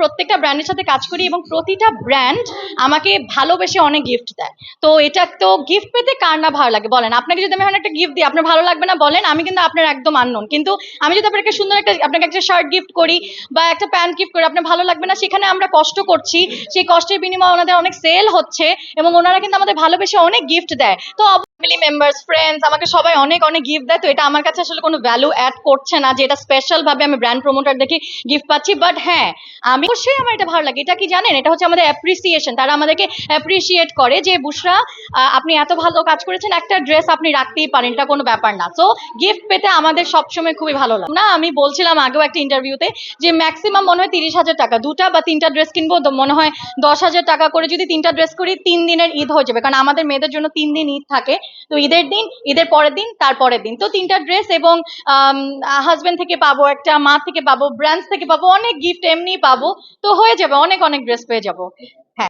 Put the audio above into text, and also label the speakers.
Speaker 1: প্রত্যেকটা ব্র্যান্ডের সাথে কাজ করি এবং প্রতিটা ব্র্যান্ড আমাকে ভালোবেসে অনেক গিফট দেয়। তো এটা তো গিফট পেতে কার না ভালো লাগে? বলেন, আপনাকে যদি আমি এখন একটা গিফট দিই, আপনার ভালো লাগবে না? বলেন, আমি কিন্তু আপনার একদম আননোন কিন্তু আমি যদি আপনাকে সুন্দর একটা, আপনাকে একটা শার্ট গিফট করি বা একটা প্যান্ট গিফট করি, আপনার ভালো লাগবে না? সেখানে আমরা কষ্ট করছি। সেই কষ্টের বিনিময়ে ওনাদের অনেক সেল হচ্ছে এবং ওনারা কিন্তু আমাদের ভালোবেসে অনেক গিফট দেয়। তো ফ্যামিলি মেম্বার্স ফ্রেন্ডস আমাকে সবাই অনেক অনেক গিফট দেয়। তো এটা আমার কাছে আসলে কোনো ভ্যালু অ্যাড করছে না যে এটা স্পেশাল ভাবে আমি ব্র্যান্ড প্রমোটার দেখে গিফট পাচ্ছি। বাট হ্যাঁ আমি অবশ্যই আমার এটা ভালো লাগে। এটা কি জানেন? এটা হচ্ছে আমাদের অ্যাপ্রিসিয়েশন তারা আমাদেরকে অ্যাপ্রিসিয়েট করে যে, বুসরা আপনি এত ভালো কাজ করেছেন। একটা ড্রেস আপনি রাখতেই পারেন। এটা কোনো ব্যাপার না। সো গিফট পেতে আমাদের সবসময় খুবই ভালো লাগে। না, আমি বলছিলাম আগেও একটা ইন্টারভিউতে যে ম্যাক্সিমাম মনে হয় তিরিশ হাজার টাকা। দুটা বা তিনটা ড্রেস কিনবো মনে হয় দশ হাজার টাকা করে যদি তিনটা ড্রেস করি, তিন দিনের ঈদ হয়ে যাবে। কারণ আমাদের মেয়েদের জন্য তিন দিন ঈদ থাকে। তো ঈদের দিন, ঈদের পরের দিন, তার পরের দিন। তো তিনটা ড্রেস এবং হাজবেন্ড থেকে পাবো একটা, মা থেকে পাবো ব্রাঞ্চ থেকে পাবো, অনেক গিফট এমনি পাবো। তো হয়ে যাবে, অনেক অনেক ড্রেস পেয়ে যাব। হ্যাঁ।